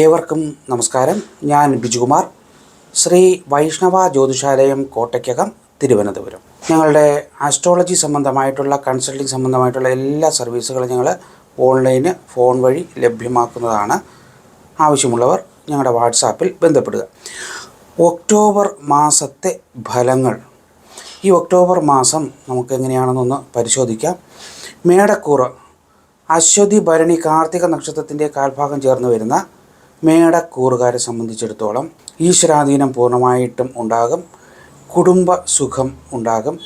ഏവർക്കും നമസ്കാരം. ഞാൻ ബിജുകുമാർ. ശ്രീ വൈഷ്ണവ ജ്യോതിഷാലയം കോട്ടയ്ക്കകം തിരുവനന്തപുരം. ഞങ്ങളുടെ ആസ്ട്രോളജി സംബന്ധമായിട്ടുള്ള കൺസൾട്ടിംഗ് സംബന്ധമായിട്ടുള്ള എല്ലാ സർവീസുകളും ഞങ്ങൾ ഓൺലൈന് ഫോൺ വഴി ലഭ്യമാക്കുന്നതാണ്. ആവശ്യമുള്ളവർ ഞങ്ങളുടെ വാട്സാപ്പിൽ ബന്ധപ്പെടുക. ഒക്ടോബർ മാസത്തെ ഫലങ്ങൾ. ഈ ഒക്ടോബർ മാസം നമുക്ക് എങ്ങനെയാണെന്നൊന്ന് പരിശോധിക്കാം. മേടക്കൂറ്. അശ്വതി ഭരണി കാർത്തിക നക്ഷത്രത്തിന്റെ കാൽഭാഗം ചേർന്ന് വരുന്ന മേടക്കൂറുകാരെ സംബന്ധിച്ചിടത്തോളം ഈശ്വരാധീനം പൂർണമായിട്ടും ഉണ്ടാകും കുടുംബ സുഖം ഉണ്ടാകും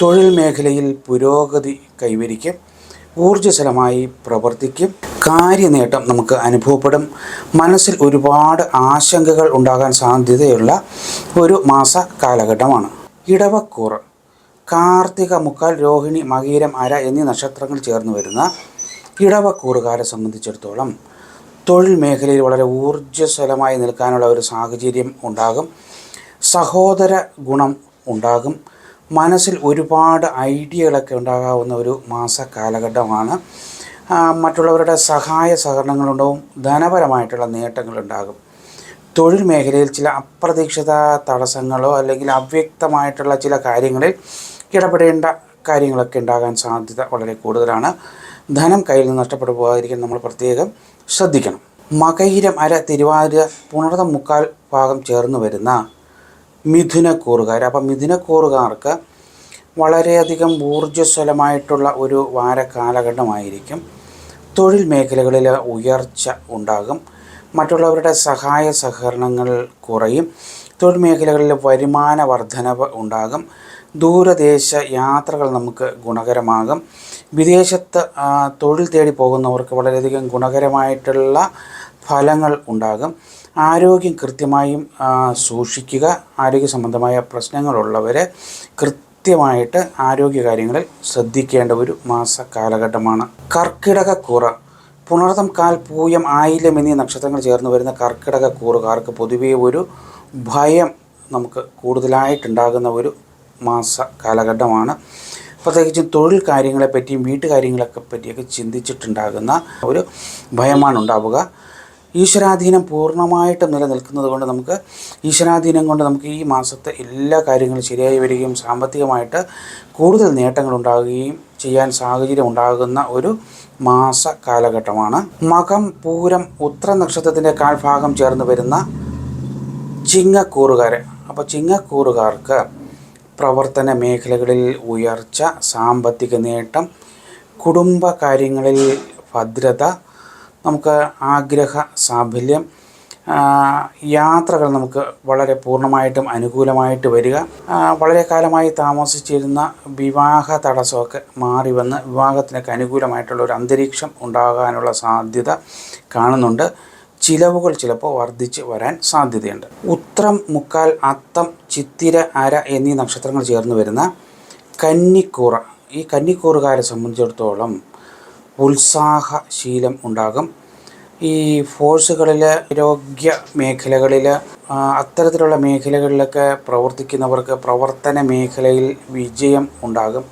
തൊഴിൽ മേഖലയിൽ പുരോഗതി കൈവരിക്കും ഊർജസ്വലമായി പ്രവർത്തിക്കും കാര്യനേട്ടം നമുക്ക് അനുഭവപ്പെടും. മനസ്സിൽ ഒരുപാട് ആശങ്കകൾ ഉണ്ടാകാൻ സാധ്യതയുള്ള ഒരു മാസ കാലഘട്ടമാണ്. ഇടവക്കൂറ് കാർത്തിക മുക്കാൽ രോഹിണി മകീരം അര എന്നീ നക്ഷത്രങ്ങൾ ചേർന്ന് വരുന്ന ഇടവക്കൂറുകാരെ സംബന്ധിച്ചിടത്തോളം തൊഴിൽ മേഖലയിൽ വളരെ ഊർജസ്വലമായി നിൽക്കാനുള്ള ഒരു സാഹചര്യം ഉണ്ടാകും. സഹോദര ഗുണം ഉണ്ടാകും. മനസ്സിൽ ഒരുപാട് ഐഡിയകളൊക്കെ ഉണ്ടാകാവുന്ന ഒരു മാസ കാലഘട്ടമാണ്. മറ്റുള്ളവരുടെ സഹായ സഹകരണങ്ങളുണ്ടാവും. ധനപരമായിട്ടുള്ള നേട്ടങ്ങളുണ്ടാകും. തൊഴിൽ മേഖലയിൽ ചില അപ്രതീക്ഷിത തടസ്സങ്ങളോ അല്ലെങ്കിൽ അവ്യക്തമായിട്ടുള്ള ചില കാര്യങ്ങളിൽ ഇടപെടേണ്ട കാര്യങ്ങളൊക്കെ ഉണ്ടാകാൻ സാധ്യത വളരെ കൂടുതലാണ്. ധനം കയ്യിൽ നിന്ന് നഷ്ടപ്പെട്ടു പോകാതിരിക്കാൻ നമ്മൾ പ്രത്യേകം ശ്രദ്ധിക്കണം. മകയിരം അര തിരുവാതിര പുണർതം മുക്കാൽ ഭാഗം ചേർന്ന് വരുന്ന മിഥുനക്കൂറുകാർ. അപ്പം മിഥുനക്കൂറുകാർക്ക് വളരെയധികം ഊർജസ്വലമായിട്ടുള്ള ഒരു വാര കാലഘട്ടമായിരിക്കും തൊഴിൽ മേഖലകളിൽ ഉയർച്ച ഉണ്ടാകും. മറ്റുള്ളവരുടെ സഹായ സഹകരണങ്ങൾ കുറയും. തൊഴിൽ മേഖലകളിൽ വരുമാന വർധനവ് ഉണ്ടാകും. ദൂരദേശ യാത്രകൾ നമുക്ക് ഗുണകരമാകും. വിദേശത്ത് തൊഴിൽ തേടി പോകുന്നവർക്ക് വളരെയധികം ഗുണകരമായിട്ടുള്ള ഫലങ്ങൾ ഉണ്ടാകും. ആരോഗ്യം കൃത്യമായും സൂക്ഷിക്കുക ആരോഗ്യ സംബന്ധമായ പ്രശ്നങ്ങളുള്ളവർ കൃത്യമായിട്ട് ആരോഗ്യ കാര്യങ്ങളിൽ ശ്രദ്ധിക്കേണ്ട ഒരു മാസ കാലഘട്ടമാണ്. കർക്കിടക കൂറ. പുണർതം കാൽ പൂയം ആയില്യം എന്നീ നക്ഷത്രങ്ങൾ ചേർന്ന് വരുന്ന കർക്കിടക കൂറുകാർക്ക് പൊതുവേ ഒരു ഭയം നമുക്ക് കൂടുതലായിട്ടുണ്ടാകുന്ന ഒരു മാസ കാലഘട്ടമാണ്. പ്രത്യേകിച്ചും തൊഴിൽ കാര്യങ്ങളെപ്പറ്റിയും വീട്ടുകാര്യങ്ങളൊക്കെ പറ്റിയൊക്കെ ചിന്തിച്ചിട്ടുണ്ടാകുന്ന ഒരു ഭയമാണ് ഉണ്ടാവുക. ഈശ്വരാധീനം പൂർണമായിട്ട് നിലനിൽക്കുന്നത് കൊണ്ട് നമുക്ക് ഈശ്വരാധീനം കൊണ്ട് നമുക്ക് ഈ മാസത്തെ എല്ലാ കാര്യങ്ങളും ശരിയായി വരികയും സാമ്പത്തികമായിട്ട് കൂടുതൽ നേട്ടങ്ങൾ ഉണ്ടാകുകയും ചെയ്യാൻ സാഹചര്യം ഉണ്ടാകുന്ന ഒരു മാസ കാലഘട്ടമാണ്. മകം പൂരം ഉത്ര നക്ഷത്രത്തിന്റെ കാൽഭാഗം ചേർന്ന് വരുന്ന ചിങ്ങക്കൂറുകാർ അപ്പോൾ ചിങ്ങക്കൂറുകാർക്ക് പ്രവർത്തന മേഖലകളിൽ ഉയർച്ച സാമ്പത്തിക നേട്ടം കുടുംബ കാര്യങ്ങളിൽ ഭദ്രത നമുക്ക് ആഗ്രഹ സാഫല്യം യാത്രകൾ നമുക്ക് വളരെ പൂർണമായിട്ടും അനുകൂലമായിട്ട് വരിക. വളരെ കാലമായി താമസിച്ചിരുന്ന വിവാഹ തടസ്സമൊക്കെ മാറി വന്ന് വിവാഹത്തിനൊക്കെ അനുകൂലമായിട്ടുള്ള ഒരു അന്തരീക്ഷം ഉണ്ടാകാനുള്ള സാധ്യത കാണുന്നുണ്ട്. ചിലവുകൾ ചിലപ്പോൾ വർദ്ധിച്ച് വരാൻ സാധ്യതയുണ്ട്. ഉത്രം മുക്കാൽ അത്തം ചിത്തിര അര എന്നീ നക്ഷത്രങ്ങൾ ചേർന്ന് വരുന്ന കന്നിക്കൂറ. ഈ കന്നിക്കൂറുകാരെ സംബന്ധിച്ചിടത്തോളം ഉത്സാഹശീലം ഉണ്ടാകും. ഈ ഫോഴ്സുകളിൽ ആരോഗ്യ മേഖലകളിൽ അത്തരത്തിലുള്ള മേഖലകളിലൊക്കെ പ്രവർത്തിക്കുന്നവർക്ക് പ്രവർത്തന മേഖലയിൽ വിജയം ഉണ്ടാകും.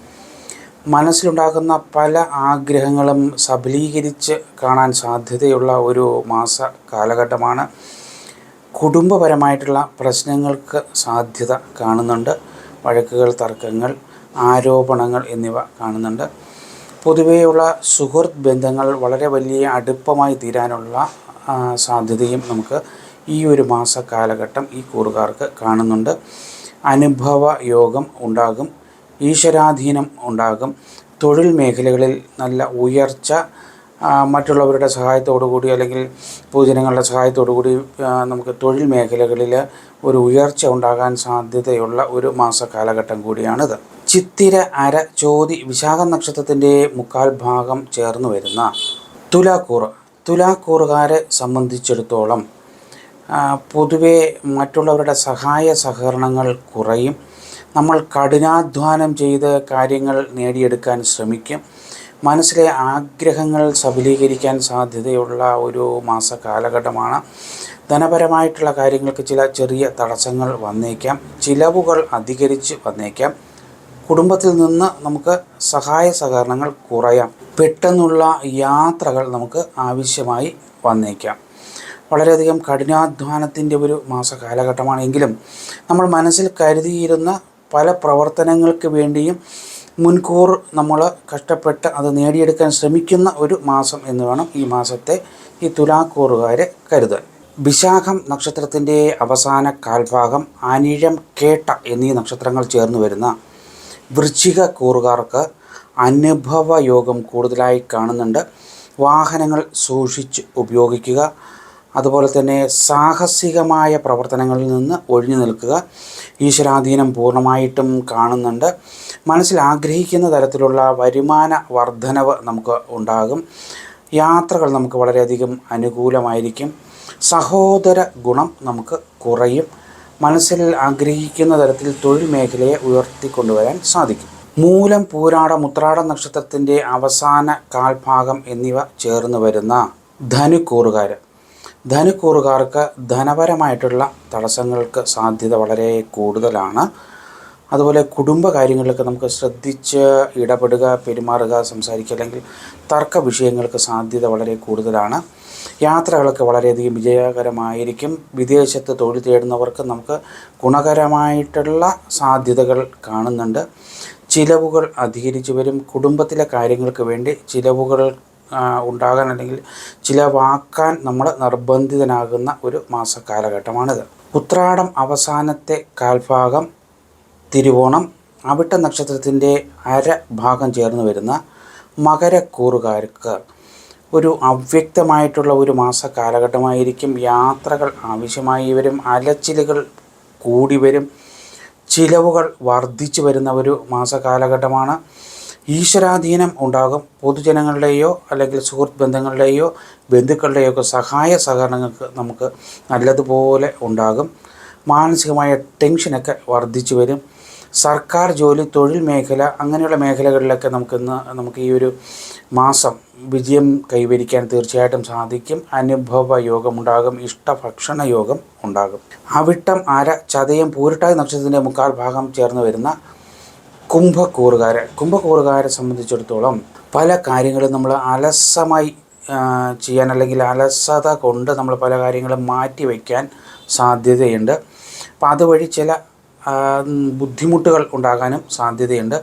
മനസ്സിലുണ്ടാകുന്ന പല ആഗ്രഹങ്ങളും സബലീകരിച്ച് കാണാൻ സാധ്യതയുള്ള ഒരു മാസ കാലഘട്ടമാണ്. കുടുംബപരമായിട്ടുള്ള പ്രശ്നങ്ങൾക്ക് സാധ്യത കാണുന്നുണ്ട്. വഴക്കുകൾ തർക്കങ്ങൾ ആരോപണങ്ങൾ എന്നിവ കാണുന്നുണ്ട്. പൊതുവെയുള്ള സുഹൃത്ത് ബന്ധങ്ങൾ വളരെ വലിയ അടുപ്പമായി തീരാനുള്ള സാധ്യതയും നമുക്ക് ഈ ഒരു മാസ കാലഘട്ടം ഈ കൂറുകാർക്ക് കാണുന്നുണ്ട്. അനുഭവ യോഗം ഉണ്ടാകും. ഈശ്വരാധീനം ഉണ്ടാകും. തൊഴിൽ മേഖലകളിൽ നല്ല ഉയർച്ച മറ്റുള്ളവരുടെ സഹായത്തോടു കൂടി അല്ലെങ്കിൽ പൊതുജനങ്ങളുടെ സഹായത്തോടു കൂടി നമുക്ക് തൊഴിൽ മേഖലകളിൽ ഒരു ഉയർച്ച ഉണ്ടാകാൻ സാധ്യതയുള്ള ഒരു മാസ കാലഘട്ടം കൂടിയാണിത്. ചിത്തിര അര ചോതി വിശാഖ നക്ഷത്രത്തിന്റെ മുക്കാൽ ഭാഗം ചേർന്ന് വരുന്ന തുലാക്കൂറ്. തുലാക്കൂറുകാരെ സംബന്ധിച്ചിടത്തോളം പൊതുവേ പൊതുവെ മറ്റുള്ളവരുടെ സഹായ സഹകരണങ്ങൾ കുറയും. നമ്മൾ കഠിനാധ്വാനം ചെയ്ത് കാര്യങ്ങൾ നേടിയെടുക്കാൻ ശ്രമിക്കും. മനസ്സിലെ ആഗ്രഹങ്ങൾ സബലീകരിക്കാൻ സാധ്യതയുള്ള ഒരു മാസ കാലഘട്ടമാണ്. ധനപരമായിട്ടുള്ള കാര്യങ്ങൾക്ക് ചില ചെറിയ തടസ്സങ്ങൾ വന്നേക്കാം. ചിലവുകൾ അധികരിച്ച് വന്നേക്കാം. കുടുംബത്തിൽ നിന്ന് നമുക്ക് സഹായ സഹകരണങ്ങൾ കുറയാം. പെട്ടെന്നുള്ള യാത്രകൾ നമുക്ക് ആവശ്യമായി വന്നേക്കാം. വളരെയധികം കഠിനാധ്വാനത്തിന്റെ ഒരു മാസ കാലഘട്ടമാണെങ്കിലും നമ്മൾ മനസ്സിൽ കരുതിയിരുന്ന പല പ്രവർത്തനങ്ങൾക്ക് വേണ്ടിയും മുൻകൂർ നമ്മൾ കഷ്ടപ്പെട്ട് അത് നേടിയെടുക്കാൻ ശ്രമിക്കുന്ന ഒരു മാസം എന്ന് വേണം ഈ മാസത്തെ ഈ തുലാക്കൂറുകാരെ കരുതാൻ. വിശാഖം നക്ഷത്രത്തിന്റെ അവസാന കാൽഭാഗം അനിഴം കേട്ട എന്നീ നക്ഷത്രങ്ങൾ ചേർന്ന് വരുന്ന വൃശ്ചിക കൂറുകാർക്ക് അനുഭവ യോഗം കൂടുതലായി കാണുന്നുണ്ട്. വാഹനങ്ങൾ സൂക്ഷിച്ച് ഉപയോഗിക്കുക. അതുപോലെ തന്നെ സാഹസികമായ പ്രവർത്തനങ്ങളിൽ നിന്ന് ഒഴിഞ്ഞു നിൽക്കുക. ഈശ്വരാധീനം പൂർണമായിട്ടും കാണുന്നുണ്ട്. മനസ്സിൽ ആഗ്രഹിക്കുന്ന തരത്തിലുള്ള വരുമാന വർധനവ് നമുക്ക് ഉണ്ടാകും. യാത്രകൾ നമുക്ക് വളരെയധികം അനുകൂലമായിരിക്കും. സഹോദര ഗുണം നമുക്ക് കുറയും. മനസ്സിൽ ആഗ്രഹിക്കുന്ന തരത്തിൽ തൊഴിൽ മേഖലയെ ഉയർത്തിക്കൊണ്ടുവരാൻ സാധിക്കും. മൂലം പൂരാട മുത്രാട നക്ഷത്രത്തിന്റെ അവസാന കാൽഭാഗം എന്നിവ ചേർന്ന് വരുന്ന ധനുക്കൂറുകാർ ധനുക്കൂറുകാർക്ക് ധനപരമായിട്ടുള്ള തടസ്സങ്ങൾക്ക് സാധ്യത വളരെ കൂടുതലാണ്. അതുപോലെ കുടുംബ കാര്യങ്ങളിലൊക്കെ നമുക്ക് ശ്രദ്ധിച്ച് ഇടപെടുക പെരുമാറുക സംസാരിക്കുക അല്ലെങ്കിൽ തർക്ക വിഷയങ്ങൾക്ക് സാധ്യത വളരെ കൂടുതലാണ്. യാത്രകളൊക്കെ വളരെയധികം വിജയകരമായിരിക്കും. വിദേശത്ത് തൊഴിൽ തേടുന്നവർക്ക് നമുക്ക് ഗുണകരമായിട്ടുള്ള സാധ്യതകൾ കാണുന്നുണ്ട്. ചിലവുകൾ അധികരിച്ചു വരും. കുടുംബത്തിലെ കാര്യങ്ങൾക്ക് വേണ്ടി ചിലവുകൾ ഉണ്ടാകാൻ അല്ലെങ്കിൽ ചിലവാക്കാൻ നമ്മൾ നിർബന്ധിതനാകുന്ന ഒരു മാസക്കാലഘട്ടമാണിത് ഉത്രാടം അവസാനത്തെ കാൽഭാഗം തിരുവോണം അവിട്ട നക്ഷത്രത്തിന്റെ അര ഭാഗം ചേർന്ന് വരുന്ന മകരക്കൂറുകാർക്ക് ഒരു അവ്യക്തമായിട്ടുള്ള ഒരു മാസ കാലഘട്ടമായിരിക്കും യാത്രകൾ ആവശ്യമായി വരും അലച്ചിലുകൾ കൂടി വരും ചിലവുകൾ വർദ്ധിച്ചു വരുന്ന ഒരു മാസ കാലഘട്ടമാണ് ഈശ്വരാധീനം ഉണ്ടാകും. പൊതുജനങ്ങളുടെയോ അല്ലെങ്കിൽ സുഹൃത്ത് ബന്ധങ്ങളുടെയോ ബന്ധുക്കളുടെയോ ഒക്കെ സഹായ സഹകരണങ്ങൾക്ക് നമുക്ക് നല്ലതുപോലെ ഉണ്ടാകും. മാനസികമായ ടെൻഷനൊക്കെ വർദ്ധിച്ചു വരും. സർക്കാർ ജോലി തൊഴിൽ മേഖല അങ്ങനെയുള്ള മേഖലകളിലൊക്കെ നമുക്കിന്ന് നമുക്ക് ഈ ഒരു മാസം വിജയം കൈവരിക്കാൻ തീർച്ചയായിട്ടും സാധിക്കും. അനുഭവ യോഗമുണ്ടാകും ഇഷ്ടഭക്ഷണ യോഗം ഉണ്ടാകും. അവിട്ടം അര ചതയം പൂരിട്ടായ നക്ഷത്രത്തിന്റെ മുക്കാൽ ഭാഗം ചേർന്ന് വരുന്ന കുംഭക്കൂറുകാരെ. കുംഭക്കൂറുകാരെ സംബന്ധിച്ചിടത്തോളം പല കാര്യങ്ങളും നമ്മൾ അലസമായി ചെയ്യാൻ അല്ലെങ്കിൽ അലസത കൊണ്ട് നമ്മൾ പല കാര്യങ്ങളും മാറ്റി വയ്ക്കാൻ സാധ്യതയുണ്ട്. അപ്പോൾ അതുവഴി ചില ബുദ്ധിമുട്ടുകൾ ഉണ്ടാകാനും സാധ്യതയുണ്ട്.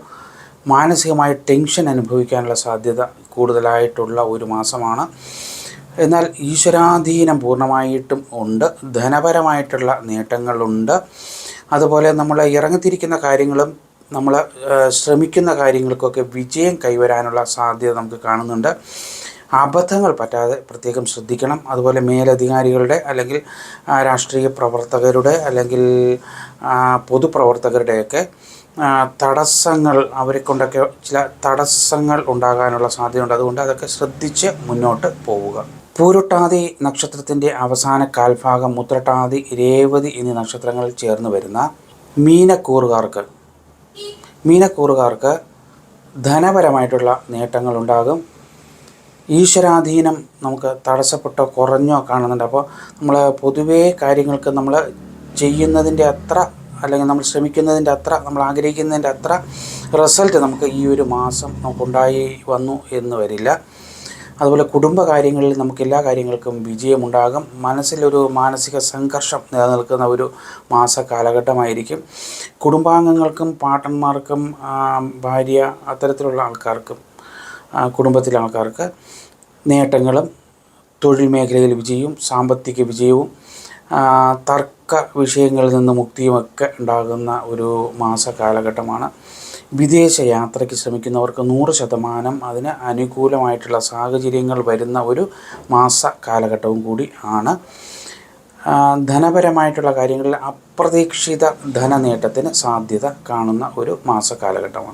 മാനസികമായ ടെൻഷൻ അനുഭവിക്കാനുള്ള സാധ്യത കൂടുതലായിട്ടുള്ള ഒരു മാസമാണ്. എന്നാൽ ഈശ്വരാധീനം പൂർണമായിട്ടും ഉണ്ട്. ധനപരമായിട്ടുള്ള നേട്ടങ്ങളുണ്ട്. അതുപോലെ നമ്മൾ ഇറങ്ങിത്തിരിക്കുന്ന കാര്യങ്ങളും നമ്മൾ ശ്രമിക്കുന്ന കാര്യങ്ങൾക്കൊക്കെ വിജയം കൈവരാനുള്ള സാധ്യത നമുക്ക് കാണുന്നുണ്ട്. അബദ്ധങ്ങൾ പറ്റാതെ പ്രത്യേകം ശ്രദ്ധിക്കണം. അതുപോലെ മേലധികാരികളുടെ അല്ലെങ്കിൽ രാഷ്ട്രീയ പ്രവർത്തകരുടെ അല്ലെങ്കിൽ പൊതുപ്രവർത്തകരുടെയൊക്കെ തടസ്സങ്ങൾ അവരെ കൊണ്ടൊക്കെ ചില തടസ്സങ്ങൾ ഉണ്ടാകാനുള്ള സാധ്യതയുണ്ട്. അതുകൊണ്ട് അതൊക്കെ ശ്രദ്ധിച്ച് മുന്നോട്ട് പോവുക. പൂരുട്ടാതി നക്ഷത്രത്തിന്റെ അവസാന കാൽഭാഗം മുത്രട്ടാതി രേവതി എന്നീ നക്ഷത്രങ്ങളിൽ ചേർന്ന് വരുന്ന മീനക്കൂറുകാർക്ക് മീനക്കൂറുകാർക്ക് ധനപരമായിട്ടുള്ള നേട്ടങ്ങളുണ്ടാകും. ഈശ്വരാധീനം നമുക്ക് തടസ്സപ്പെട്ടോ കുറഞ്ഞോ കാണുന്നുണ്ട്. അപ്പോൾ നമ്മൾ പൊതുവേ കാര്യങ്ങൾക്ക് നമ്മൾ ചെയ്യുന്നതിന്റെ അത്ര അല്ലെങ്കിൽ നമ്മൾ ശ്രമിക്കുന്നതിന്റെ അത്ര നമ്മൾ ആഗ്രഹിക്കുന്നതിന്റെ അത്ര റിസൾട്ട് നമുക്ക് ഈ ഒരു മാസം നമുക്കുണ്ടായി വന്നു എന്ന് വരില്ല. അതുപോലെ കുടുംബകാര്യങ്ങളിൽ നമുക്ക് എല്ലാ കാര്യങ്ങൾക്കും വിജയമുണ്ടാകും. മനസ്സിലൊരു മാനസിക സംഘർഷം നിലനിൽക്കുന്ന ഒരു മാസ കാലഘട്ടമായിരിക്കും. കുടുംബാംഗങ്ങൾക്കും പാട്ടന്മാർക്കും ഭാര്യ അത്തരത്തിലുള്ള ആൾക്കാർക്കും കുടുംബത്തിലെ ആൾക്കാർക്ക് നേട്ടങ്ങളും തൊഴിൽ മേഖലയിൽ വിജയവും സാമ്പത്തിക വിജയവും തർക്ക വിഷയങ്ങളിൽ നിന്ന് മുക്തിയുമൊക്കെ ഉണ്ടാകുന്ന ഒരു മാസ കാലഘട്ടമാണ് വിദേശ യാത്രയ്ക്ക് ശ്രമിക്കുന്നവർക്ക് നൂറ് ശതമാനം അതിന് അനുകൂലമായിട്ടുള്ള സാഹചര്യങ്ങൾ വരുന്ന ഒരു മാസ കാലഘട്ടവും കൂടി ആണ്. ധനപരമായിട്ടുള്ള കാര്യങ്ങളിൽ അപ്രതീക്ഷിത ധനനേട്ടത്തിന് സാധ്യത കാണുന്ന ഒരു മാസ കാലഘട്ടമാണ്